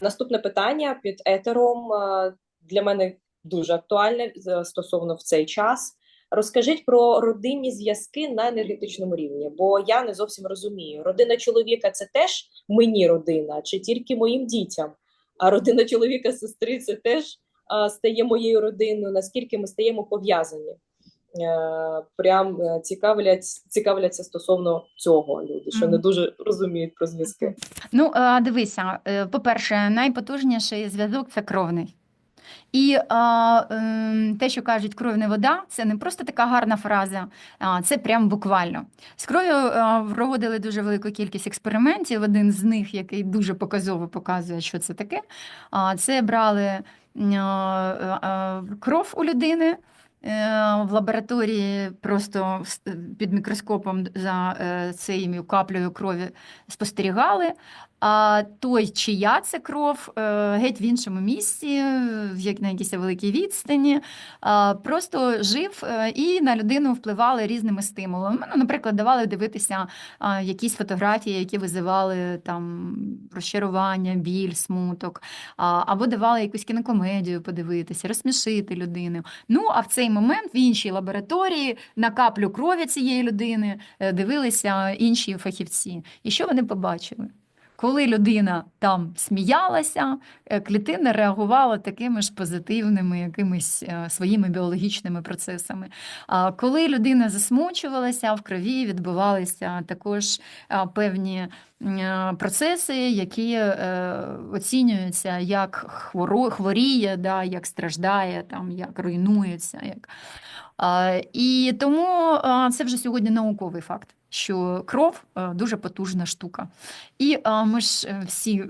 Наступне питання під етером е, для мене дуже актуальне стосовно в цей час. Розкажіть про родинні зв'язки на енергетичному рівні, бо я не зовсім розумію. Родина чоловіка це теж мені родина, чи тільки моїм дітям? А родина чоловіка, сестри це теж а, стає моєю родиною. Наскільки ми стаємо пов'язані? Е, Прям е, цікавлять, цікавляться стосовно цього люди, що не дуже розуміють про зв'язки. Ну, дивися, е, по-перше, найпотужніший зв'язок це кровний. І а, ем, те, що кажуть, кров не вода, це не просто така гарна фраза, а це прям буквально. З кров'ю проводили дуже велику кількість експериментів. Один з них, який дуже показово показує, що це таке. А, це брали а, а, кров у людини. Е, В лабораторії просто під мікроскопом за е, цією каплею крові спостерігали. А той, чия це кров, е, геть в іншому місці, в як на якійсь великій відстані, просто жив е, і на людину впливали різними стимулами. Ну, наприклад, давали дивитися якісь фотографії, які визивали там розчарування, біль, смуток, або давали якусь кінокомедію подивитися, розсмішити людину. Ну а в цей момент в іншій лабораторії на каплю крові цієї людини е, дивилися інші фахівці. І що вони побачили? Коли людина там сміялася, е, клітина реагувала такими ж позитивними якимись е, своїми біологічними процесами. А коли людина засмучувалася, в крові відбувалися також певні е, процеси, які оцінюються як хворіє, да, як страждає, там, як руйнується. Як... І тому це вже сьогодні науковий факт. Що кров е, дуже потужна штука. І ми ж е, всі,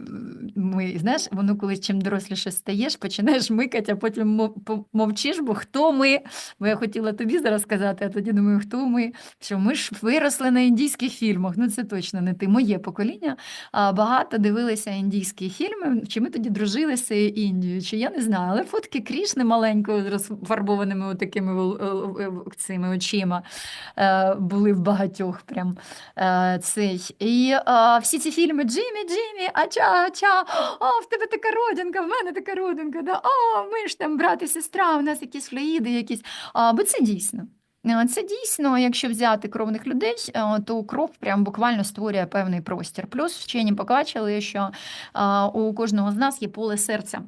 ми, знаєш, воно коли чим доросліше стаєш, починаєш микати, а потім мовчиш, бо хто ми? Бо я хотіла тобі зараз сказати, а тоді думаю, хто ми? Що ми ж виросли на індійських фільмах. Ну це точно не ти. Моє покоління багато дивилися індійські фільми. Чи ми тоді дружили з Індією? Чи я не знаю, але фотки Крішни маленької з розфарбованими такими цими очима е, були в багатьох прям е, цей. І е, всі ці фільми Джиммі, Джиммі, ача, ача, о, в тебе така родинка, в мене така родинка, да? о, ми ж там брат і сестра, у нас якісь флюїди, якісь. А, бо це дійсно. Е, Це дійсно, якщо взяти кровних людей, е, то кров прям буквально створює певний простір. Плюс вчені побачили, що е, у кожного з нас є поле серця.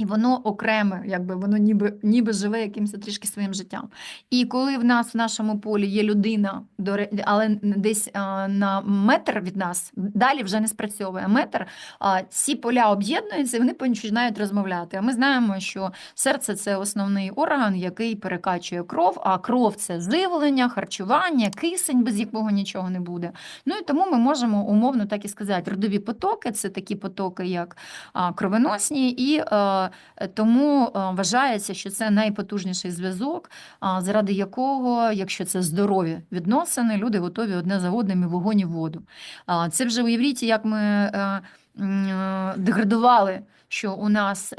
І воно окреме, якби воно ніби, ніби живе якимось трішки своїм життям. І коли в нас в нашому полі є людина, але десь на метр від нас, далі вже не спрацьовує метр, а, ці поля об'єднуються і вони починають розмовляти. А ми знаємо, що серце це основний орган, який перекачує кров, а кров це живлення, харчування, кисень, без якого нічого не буде. Ну і тому ми можемо умовно так і сказати, родові потоки це такі потоки, як кровоносні, і тому е, вважається, що це найпотужніший зв'язок, заради якого, якщо це здорові відносини, люди готові одне за одним і вогонь і воду. Це вже уявіть, як ми е, е, деградували. Що у нас е,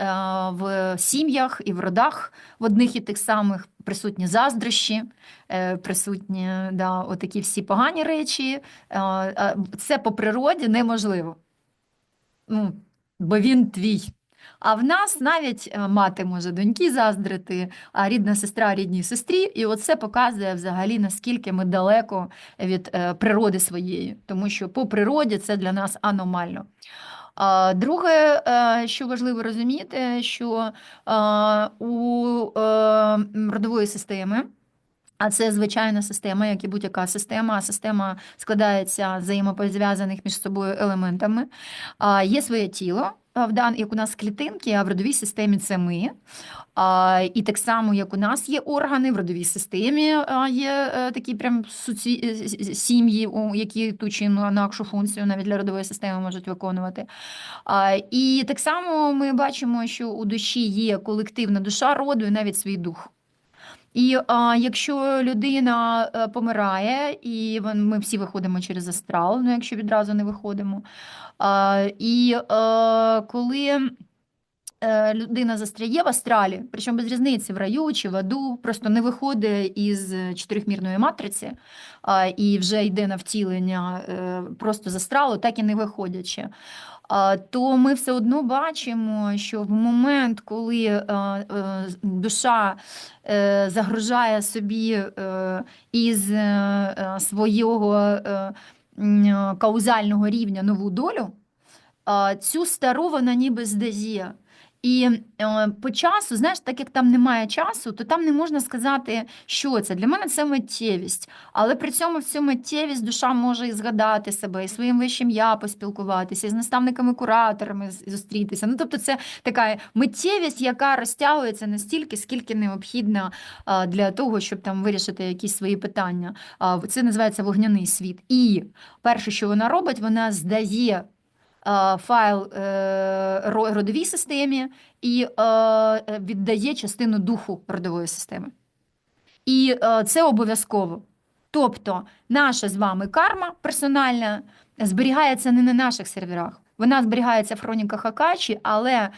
в сім'ях і в родах в одних і тих самих присутні заздрощі, е, присутні да, отакі всі погані речі. Е, е, Це по природі неможливо. Ну, бо він твій. А в нас навіть е, мати може доньки заздрити, а рідна сестра рідній сестрі. І оце показує взагалі, наскільки ми далеко від е, природи своєї, тому що по природі це для нас аномально. Друге, е, що важливо розуміти, що у родової системи. А це звичайна система, як і будь-яка система. Система складається з взаємопов'язаних між собою елементами. Є своє тіло, в дан, як у нас клітинки, а в родовій системі це ми. А, І так само, як у нас є органи, в родовій системі є е, такі прям суці... е, сім'ї, які ту чи інакшу функцію навіть для родової системи можуть виконувати. А, І так само ми бачимо, що у душі є колективна душа роду і навіть свій дух. І а, якщо людина е, помирає, і ми всі виходимо через астрал, ну якщо відразу не виходимо. А, і е, коли е, людина застряє в астралі, причому без різниці в раю чи в аду, просто не виходить із чотирьохмірної матриці а, і вже йде на втілення просто з астралу, так і не виходячи. То ми все одно бачимо, що в момент, коли е, е, душа загрожає загружає собі е, із е, е, свого е, е, каузального рівня нову долю, цю стару вона ніби здає. І е, по часу, знаєш, так як там немає часу, то там не можна сказати, що це. Для мене це миттєвість. Але при цьому в цю миттєвість душа може і згадати себе, і своїм вищим я поспілкуватися, і з наставниками-кураторами зустрітися. Ну, тобто, це така миттєвість, яка розтягується настільки, скільки необхідно а, для того, щоб там вирішити якісь свої питання. Це називається вогняний світ. І перше, що вона робить, вона здає файл е, родовій системі і е, е, віддає частину духу родової системи. І е, це обов'язково. Тобто, наша з вами карма персональна зберігається не на наших серверах. Вона зберігається в хроніках Акачі, але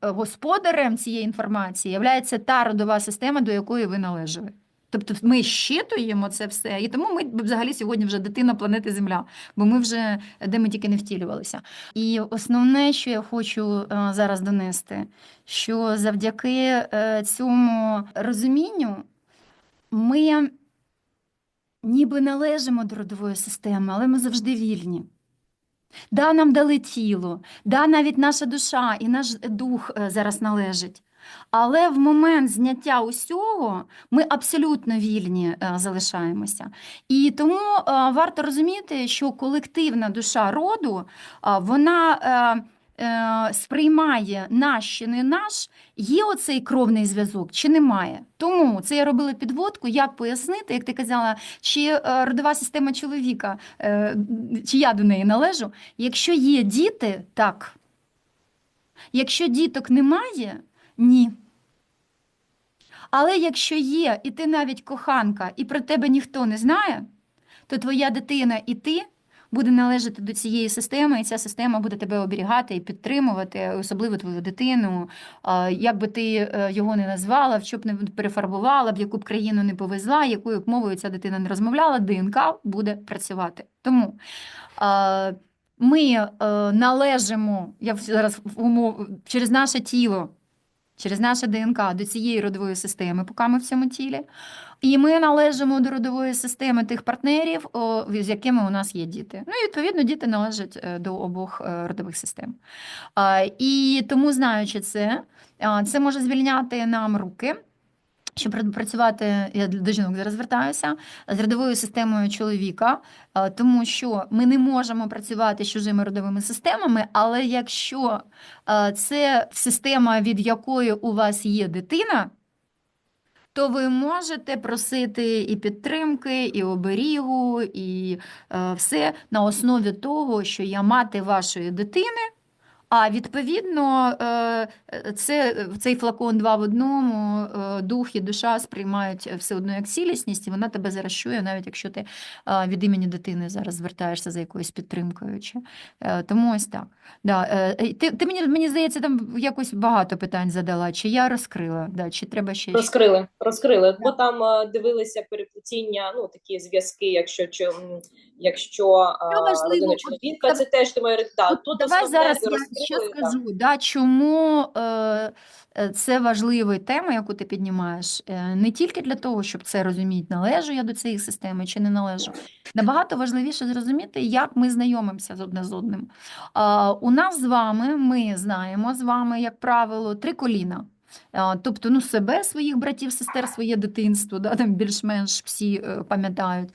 господарем цієї інформації є та родова система, до якої ви належали. Тобто ми щитуємо це все, і тому ми взагалі сьогодні вже дитина планети Земля, бо ми вже де ми тільки не втілювалися. І основне, що я хочу е, зараз донести, що завдяки е, цьому розумінню ми ніби належимо до родової системи, але ми завжди вільні. Да, нам дали тіло, да, навіть наша душа і наш дух е, зараз належить. Але в момент зняття усього ми абсолютно вільні е, залишаємося. І тому е, варто розуміти, що колективна душа роду вона е, е, сприймає наш чи не наш, є оцей кровний зв'язок чи немає. Тому це я робила підводку, як пояснити, як ти казала, чи родова система чоловіка, чи я до неї належу. Якщо є діти, так. Якщо діток немає, ні. Але якщо є, і ти навіть коханка, і про тебе ніхто не знає, то твоя дитина і ти буде належати до цієї системи, і ця система буде тебе оберігати і підтримувати, особливо твою дитину. Як би ти е, його не назвала, в що б не перефарбувала, в яку б країну не повезла, якою б мовою ця дитина не розмовляла, ДНК буде працювати. Тому ми е, належимо, я зараз умов через наше тіло через наше ДНК до цієї родової системи, поки ми в цьому тілі. І ми належимо до родової системи тих партнерів, з якими у нас є діти. Ну і відповідно діти належать е, до обох е, родових систем. І тому, знаючи це, це може звільняти нам руки. Щоб працювати, я до жінок зараз звертаюся, з родовою системою чоловіка, тому що ми не можемо працювати з чужими родовими системами, але якщо це система, від якої у вас є дитина, то ви можете просити і підтримки, і оберігу, і е, все на основі того, що я мати вашої дитини. А відповідно, е, це цей флакон два в одному, е, дух і душа сприймають все одно як цілісність, і вона тебе зараз чує, навіть якщо ти е, від імені дитини зараз звертаєшся за якоюсь підтримкою. Чи, тому ось так. Да, ти, ти мені, мені здається, там якось багато питань задала, чи я розкрила, да, чи треба ще? Розкрили, розкрили, бо там дивилися переплетіння, ну такі зв'язки, якщо чи, якщо е, от чоловіка, це теж думаю, да, тут Давай зараз я ще скажу, да, чому е, е, це важлива тема, яку ти піднімаєш. Е, не тільки для того, щоб це розуміти, належу я до цієї системи чи не належу. Набагато важливіше зрозуміти, як ми знайомимося з одне з одним. А, у нас з вами, ми знаємо з вами, як правило, три коліна. Тобто, ну, себе, своїх братів, сестер, своє дитинство, да, там більш-менш всі е, пам'ятають.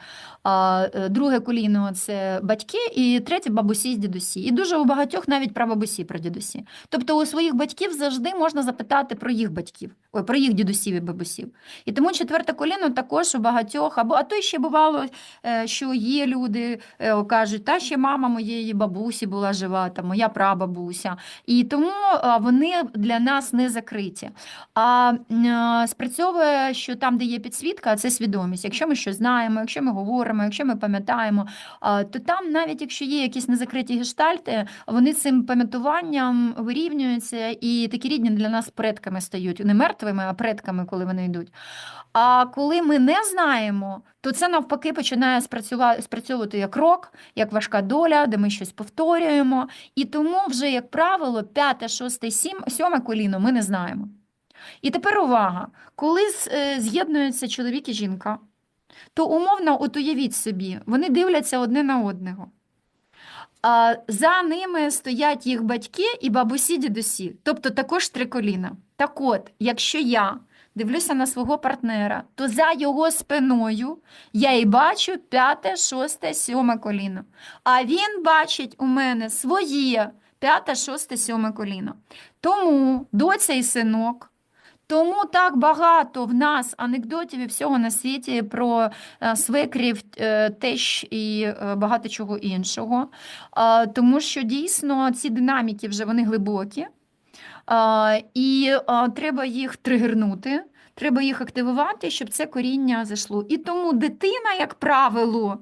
А е, друге коліно це батьки, і третє бабусі з дідусі. І дуже у багатьох навіть прабабусі про дідусі. Тобто у своїх батьків завжди можна запитати про їх батьків, про їх дідусів і бабусів. І тому четверте коліно також у багатьох, або а то ще бувало, е, що є люди, кажуть, та ще мама моєї бабусі була жива, та моя прабабуся. І тому вони для нас не закриті. А е, спрацьовує, що там, де є підсвітка, це свідомість. Якщо ми щось знаємо, якщо ми говоримо, якщо ми пам'ятаємо, то там, навіть якщо є якісь незакриті гештальти, вони цим пам'ятуванням вирівнюються і такі рідні для нас предками стають. Не мертвими, а предками, коли вони йдуть. А коли ми не знаємо, то це навпаки починає спрацьовувати як рок, як важка доля, де ми щось повторюємо. І тому вже, як правило, п'яте, шосте, сім, сьоме коліно ми не знаємо. І тепер увага, коли е, з'єднуються чоловік і жінка, то умовно, от уявіть собі, вони дивляться одне на одного. За ними стоять їх батьки і бабусі, дідусі, тобто також три коліна. Так от, якщо я дивлюся на свого партнера, то за його спиною я і бачу п'яте, шосте, сьоме коліно. А він бачить у мене своє п'яте, шосте, сьоме коліно. Тому доця і синок. Тому так багато в нас анекдотів і всього на світі про е, свекрів, е, тещ і е, багато чого іншого. Тому що дійсно ці динаміки вже вони глибокі, і треба їх тригернути, треба їх активувати, щоб це коріння зайшло. І тому дитина, як правило,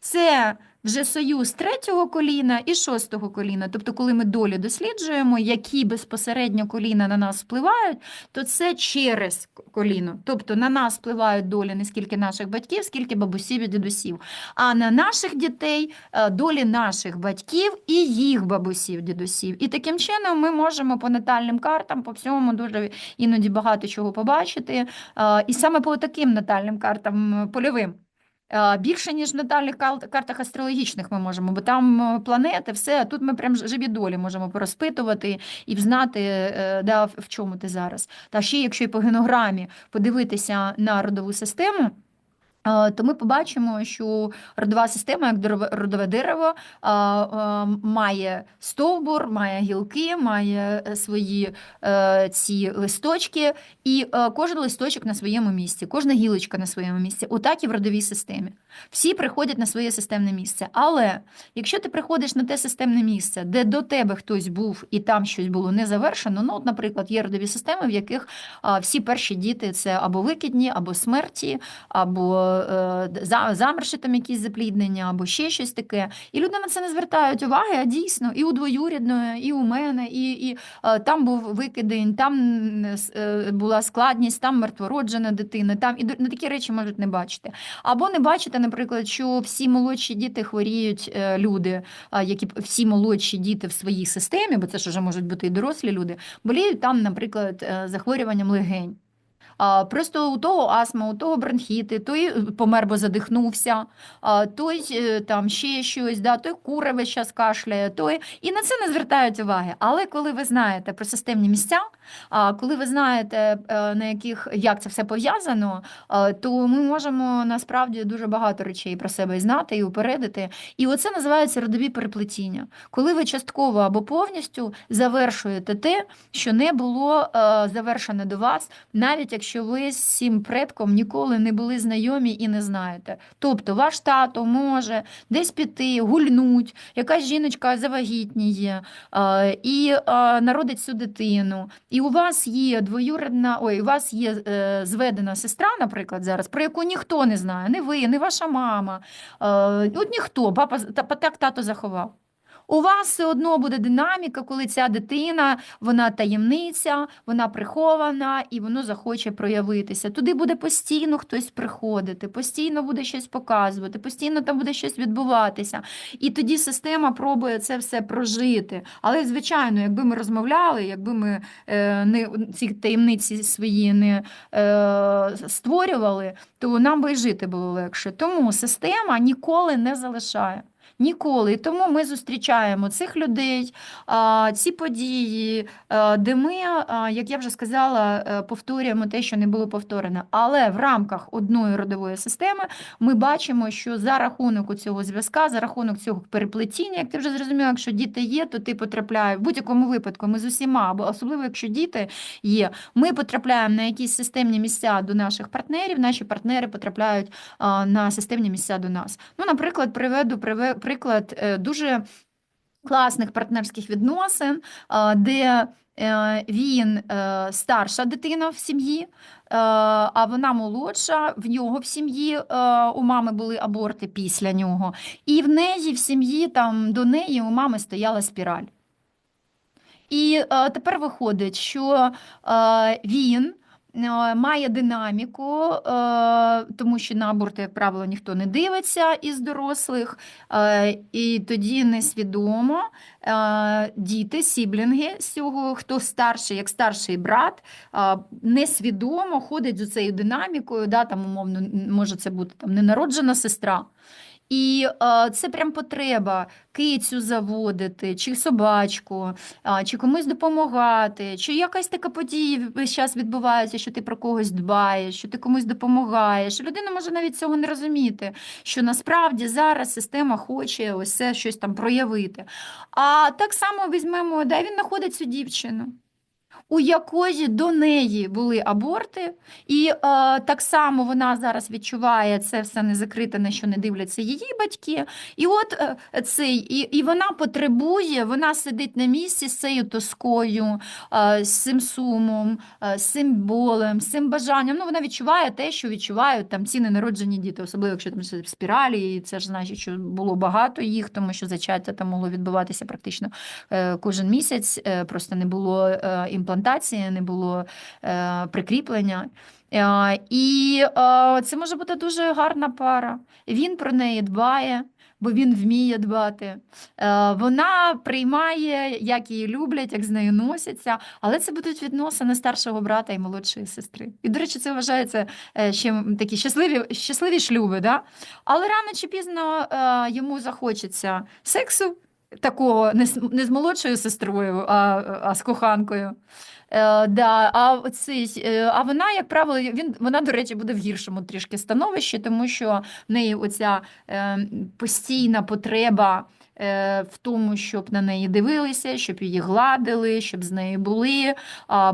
це вже союз третього коліна і шостого коліна. Тобто, коли ми долі досліджуємо, які безпосередньо коліна на нас впливають, то це через коліно. Тобто на нас впливають долі не скільки наших батьків, скільки бабусів і дідусів. А на наших дітей е, долі наших батьків і їх бабусів, дідусів. І таким чином ми можемо по натальним картам, по всьому дуже іноді багато чого побачити. Е, І саме по таким натальним картам польовим. Е, Більше, ніж на дальних картах астрологічних ми можемо, бо там е, планети, все, а тут ми прям живі долі можемо порозпитувати і взнати, е, да, в чому ти зараз. Та ще, якщо і по генограмі подивитися на родову систему, то ми побачимо, що родова система, як родове дерево, е, е, має стовбур, має гілки, має е, свої е, ці листочки, і е, кожен листочок на своєму місці, кожна гілочка на своєму місці. Отак і в родовій системі. Всі приходять на своє системне місце. Але якщо ти приходиш на те системне місце, де до тебе хтось був і там щось було не завершено, ну, от, наприклад, є родові системи, в яких всі перші діти це або викидні, або смерті, або е, замерші там якісь запліднення, або ще щось таке. І люди на це не звертають уваги, а дійсно, і у двоюрідної, і у мене, і, і е, там був викидень, там е, була складність, там мертвороджена дитина, там і на такі речі можуть не бачити. Або не бачите, наприклад, що всі молодші діти хворіють е, люди, які всі молодші діти в своїй системі, бо це ж вже можуть бути і дорослі люди, боліють там, наприклад, е, захворюванням легень. Просто у того астма, у того бронхіти, той е, помер, бо задихнувся, той е, там ще щось, да, той кури весь час кашляє, той і на це не звертають уваги. Але коли ви знаєте про системні місця, коли ви знаєте, е, на яких як це все пов'язано, то ми можемо насправді дуже багато речей про себе знати і упередити. І оце називається родові переплетіння. Коли ви частково або повністю завершуєте те, що не було завершене до вас, навіть якщо ви з цим предком ніколи не були знайомі і не знаєте. Тобто ваш тато може десь піти, гульнуть, якась жіночка завагітніє і народить цю дитину. І у вас є двоюрідна, ой, у вас є е, зведена сестра, наприклад, зараз, про яку ніхто не знає, не ви, не ваша мама. Е, от ніхто, папа так тато заховав. У вас все одно буде динаміка, коли ця дитина, вона таємниця, вона прихована і воно захоче проявитися. Туди буде постійно хтось приходити, постійно буде щось показувати, постійно там буде щось відбуватися. І тоді система пробує це все прожити. Але, звичайно, якби ми розмовляли, якби ми е, не, ці таємниці свої не е, створювали, то нам би і жити було легше. Тому система ніколи не залишає. Ніколи. Тому ми зустрічаємо цих людей, ці події, де ми, як я вже сказала, е, повторюємо те, що не було повторено. Але в рамках одної родової системи ми бачимо, що за рахунок цього зв'язка, за рахунок цього переплетіння, як ти вже зрозуміла, якщо діти є, то ти потрапляєш в будь-якому випадку. Ми з усіма, або особливо якщо діти є, ми потрапляємо на якісь системні місця до наших партнерів. Наші партнери потрапляють на системні місця до нас. Ну, наприклад, приведу приве- приклад е, дуже класних партнерських відносин, де е, він е, старша дитина в сім'ї, а вона молодша, в нього в сім'ї у мами були аборти після нього, і в неї в сім'ї там до неї у мами стояла спіраль. І тепер виходить, що він має динаміку, е, тому що на аборти, як правило, ніхто не дивиться із дорослих, е, і тоді несвідомо е, діти, сіблінги з цього, хто старший, як старший брат, е, несвідомо ходить з цією динамікою, да, там, умовно, може це бути там ненароджена сестра. І е, це прям потреба кицю заводити, чи собачку, а, чи комусь допомагати, чи якась така подія весь час відбувається, що ти про когось дбаєш, що ти комусь допомагаєш. Людина може навіть цього не розуміти, що насправді зараз система хоче ось це щось там проявити. А так само візьмемо, де він знаходить цю дівчину. У якої до неї були аборти, і е, так само вона зараз відчуває це все не закрите, на що не дивляться її батьки. І от е, цей, і, і вона потребує, вона сидить на місці з цією тоскою, е, з цим сумом, е, з цим болем, з цим бажанням. Ну, вона відчуває те, що відчувають там ці ненароджені діти, особливо якщо там спіралі, і це ж значить, що було багато їх, тому що зачаття там могло відбуватися практично е, кожен місяць, е, просто не було е, імплантації, не було е, прикріплення. Е, І е, це може бути дуже гарна пара. Він про неї дбає, бо він вміє дбати. Е, Вона приймає, як її люблять, як з нею носяться, але це будуть відносини старшого брата і молодшої сестри. І, до речі, це вважається е, ще такі щасливі, щасливі шлюби. Да? Але рано чи пізно е, йому захочеться сексу. Такого не з, не з молодшою сестрою, а, а з коханкою. Е, да, а, цей, е, а вона, як правило, він, вона, до речі, буде в гіршому трішки становищі, тому що в неї оця е, постійна потреба е, в тому, щоб на неї дивилися, щоб її гладили, щоб з нею були,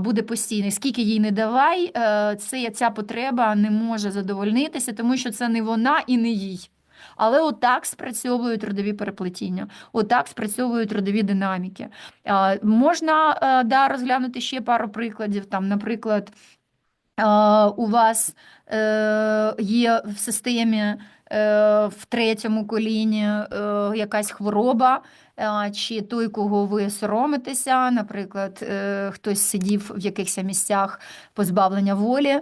буде постійно. Скільки їй не давай, е, це, ця потреба не може задовольнитися, тому що це не вона і не їй. Але отак спрацьовують родові переплетіння, отак спрацьовують родові динаміки. Можна е, да, розглянути ще пару прикладів. Там, наприклад, е, у вас е, є в системі в третьому коліні якась хвороба, чи той, кого ви соромитеся, наприклад, хтось сидів в якихось місцях позбавлення волі,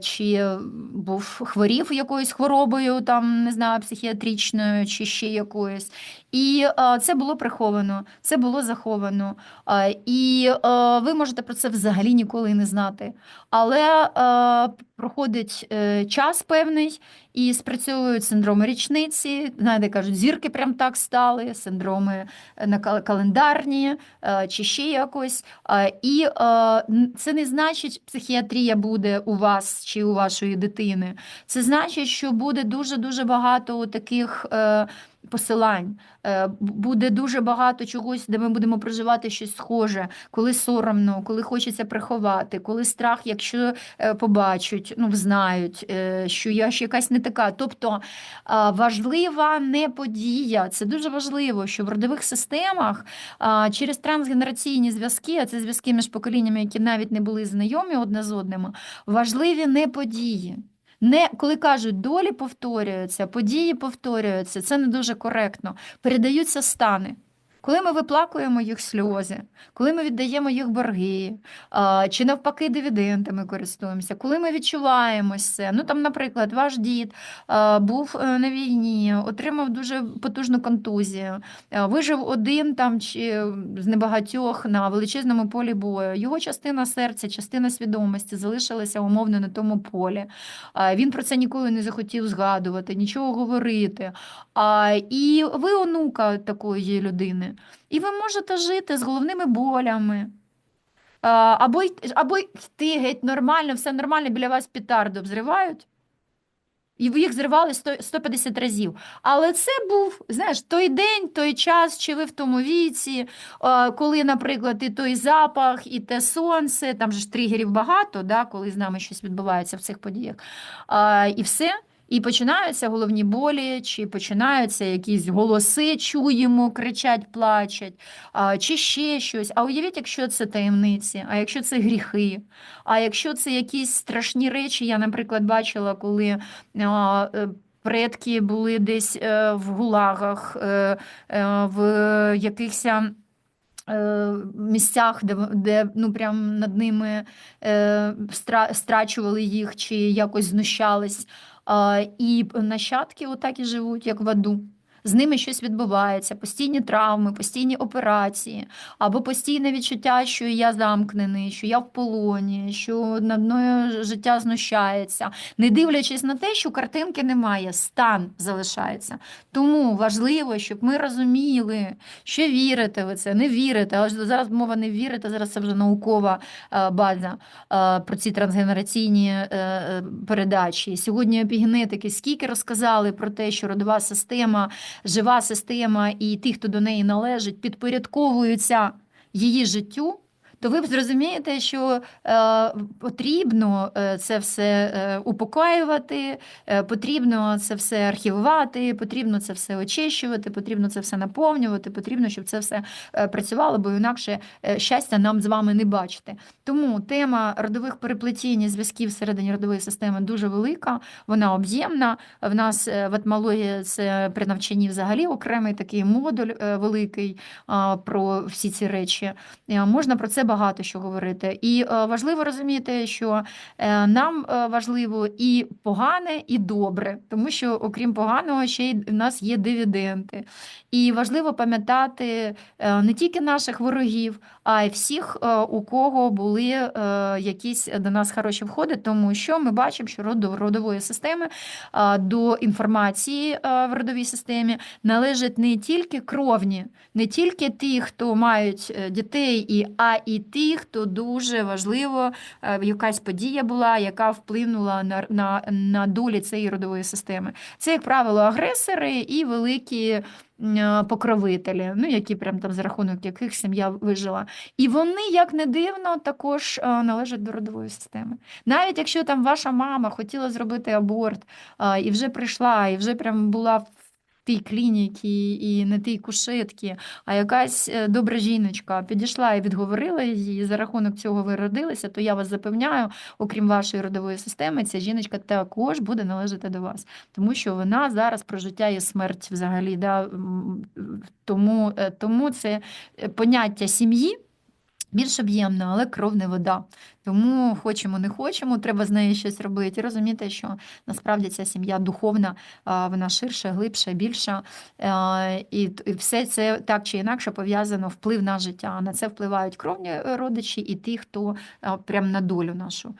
чи був хворів якоюсь хворобою, там не знаю, психіатричною, чи ще якоюсь. І е, це було приховано, це було заховано. Е, і е, ви можете про це взагалі ніколи не знати. Але е, проходить е, час певний і спрацьовують синдроми річниці. Знаєте, кажуть, зірки прям так стали, синдроми е, на календарні е, чи ще якось. Е, І е, це не значить, психіатрія буде у вас чи у вашої дитини. Це значить, що буде дуже-дуже багато таких. е, Посилань Е, буде дуже багато чогось, де ми будемо проживати щось схоже, коли соромно, коли хочеться приховати, коли страх, якщо е, побачать, ну знають, е, що я ще якась не така. Тобто важлива не подія. Це дуже важливо, що в родових системах через трансгенераційні зв'язки, а це зв'язки між поколіннями, які навіть не були знайомі одне з одним, важливі не події. Не, коли кажуть, долі повторюються, події повторюються, це не дуже коректно. Передаються стани. Коли ми виплакуємо їх сльози, коли ми віддаємо їх борги, чи навпаки дивідендами користуємося, коли ми відчуваємо це. Ну там, наприклад, ваш дід був е, на війні, отримав дуже потужну контузію, вижив один там чи з небагатьох на величезному полі бою. Його частина серця, частина свідомості залишилася умовно на тому полі. Він про це ніколи не захотів згадувати, нічого говорити. І ви онука такої людини. І ви можете жити з головними болями. Або, або йти геть нормально, все нормально, біля вас петарду взривають. І ви їх зривали 100, 150 разів. Але це був, знаєш, той день, той час, чи ви в тому віці, коли, наприклад, і той запах, і те сонце, там же ж тригерів багато, да, коли з нами щось відбувається в цих подіях. І все. І починаються головні болі, чи починаються якісь голоси, чуємо, кричать, плачуть, чи ще щось. А уявіть, якщо це таємниці, а якщо це гріхи, а якщо це якісь страшні речі, я, наприклад, бачила, коли е, предки були десь е, в гулагах, е, в якихось місцях, де, де ну, прям над ними стра, страчували їх чи якось знущались. А, і нащадки отак і живуть, як в аду. З ними щось відбувається, постійні травми, постійні операції, або постійне відчуття, що я замкнений, що я в полоні, що над мною життя знущається, не дивлячись на те, що картинки немає, стан залишається. Тому важливо, щоб ми розуміли, що вірите ви це, не вірите. Але зараз мова не вірите, зараз це вже наукова е, база е, про ці трансгенераційні е, передачі. Сьогодні епігенетики скільки розказали про те, що родова система, жива система і ті, хто до неї належить, підпорядковуються її життю. То ви б зрозумієте, що е, потрібно е, це все е, упокоювати, потрібно це все архівувати, потрібно це все очищувати, потрібно це все наповнювати, потрібно, щоб це все працювало, бо інакше щастя нам з вами не бачити. Тому тема родових переплетінь і зв'язків всередині родової системи дуже велика, вона об'ємна. В нас в етмології це при навчанні взагалі окремий такий модуль великий про всі ці речі. Можна про це багато що говорити. І е, важливо розуміти, що е, нам е, важливо і погане, і добре, тому що окрім поганого, ще й в нас є дивіденди. І важливо пам'ятати не тільки наших ворогів, а й всіх, у кого були якісь до нас хороші входи, тому що ми бачимо, що до родової системи до інформації в родовій системі належать не тільки кровні, не тільки ті, хто мають дітей, а і ті, хто дуже важливо, е, якась подія була, яка вплинула на, на, на долі цієї родової системи. Це, як правило, агресори і великі е, покровителі, ну, які прям там за рахунок яких сім'я вижила. І вони, як не дивно, також е, належать до родової системи. Навіть якщо там ваша мама хотіла зробити аборт і вже прийшла, і вже прям була в тій клініці і не тій кушетці, а якась е, добра жіночка підійшла і відговорила її, і за рахунок цього ви родилися, то я вас запевняю, окрім вашої родової системи, ця жіночка також буде належати до вас, тому що вона зараз про життя і смерть взагалі. Да? Тому, е, тому це е, поняття сім'ї. Більш об'ємна, але кров не вода. Тому хочемо, не хочемо, треба з нею щось робити. І розуміти, що насправді ця сім'я духовна, вона ширша, глибша, більша. І все це так чи інакше пов'язано вплив на життя. На це впливають кровні родичі і ті, хто прям на долю нашу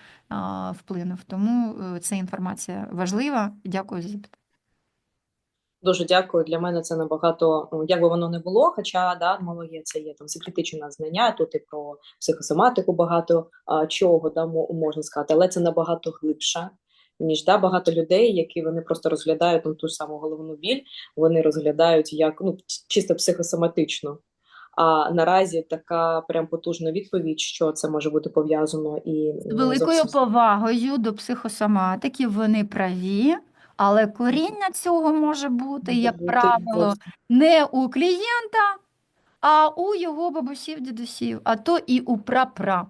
вплинув. Тому е, ця інформація важлива. Дякую за запитання. Дуже дякую. Для мене це набагато, ну, як би воно не було, хоча да, етмологія це є там секретичне знання, тут і про психосоматику багато а, чого да, можна сказати, але це набагато глибше, ніж да, багато людей, які вони просто розглядають там, ту ж саму головну біль, вони розглядають як ну, чисто психосоматично. А наразі така прям потужна відповідь, що це може бути пов'язано і З великою зовсім повагою до психосоматики вони праві, але коріння цього може бути, як правило, не у клієнта, а у його бабусів, дідусів, а то і у прапра.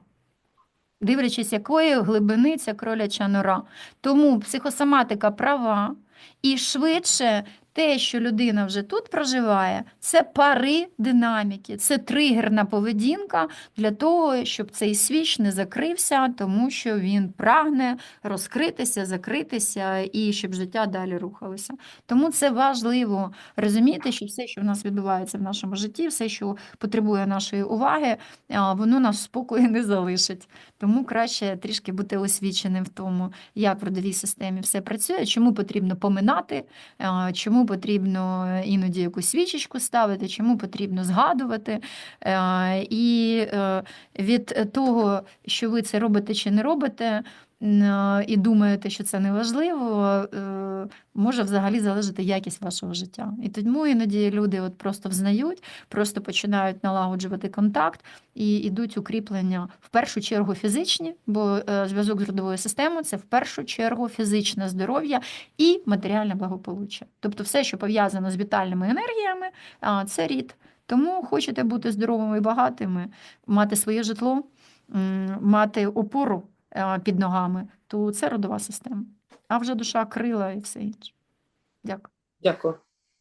Дивлячись, якої глибини ця кроляча нора. Тому психосоматика права, і швидше те, що людина вже тут проживає, це пари динаміки, це тригерна поведінка для того, щоб цей свіч не закрився, тому що він прагне розкритися, закритися і щоб життя далі рухалося. Тому це важливо розуміти, що все, що в нас відбувається в нашому житті, все, що потребує нашої уваги, воно нас в спокої не залишить. Тому краще трішки бути освіченим в тому, як в родовій системі все працює, чому потрібно поминати, чому потрібно іноді якусь свічечку ставити, чому потрібно згадувати. Е, І е, від того, що ви це робите чи не робите, і думаєте, що це не важливо, е, може взагалі залежати якість вашого життя. І тому іноді люди от просто взнають, просто починають налагоджувати контакт і йдуть укріплення в першу чергу фізичні, бо е, зв'язок з родовою системою це в першу чергу фізичне здоров'я і матеріальне благополуччя. Тобто все, що пов'язано з вітальними енергіями, це рід. Тому хочете бути здоровими і багатими, мати своє житло, мати опору е, під ногами, то це родова система. А вже душа крила і все інше. Дякую. Дякую.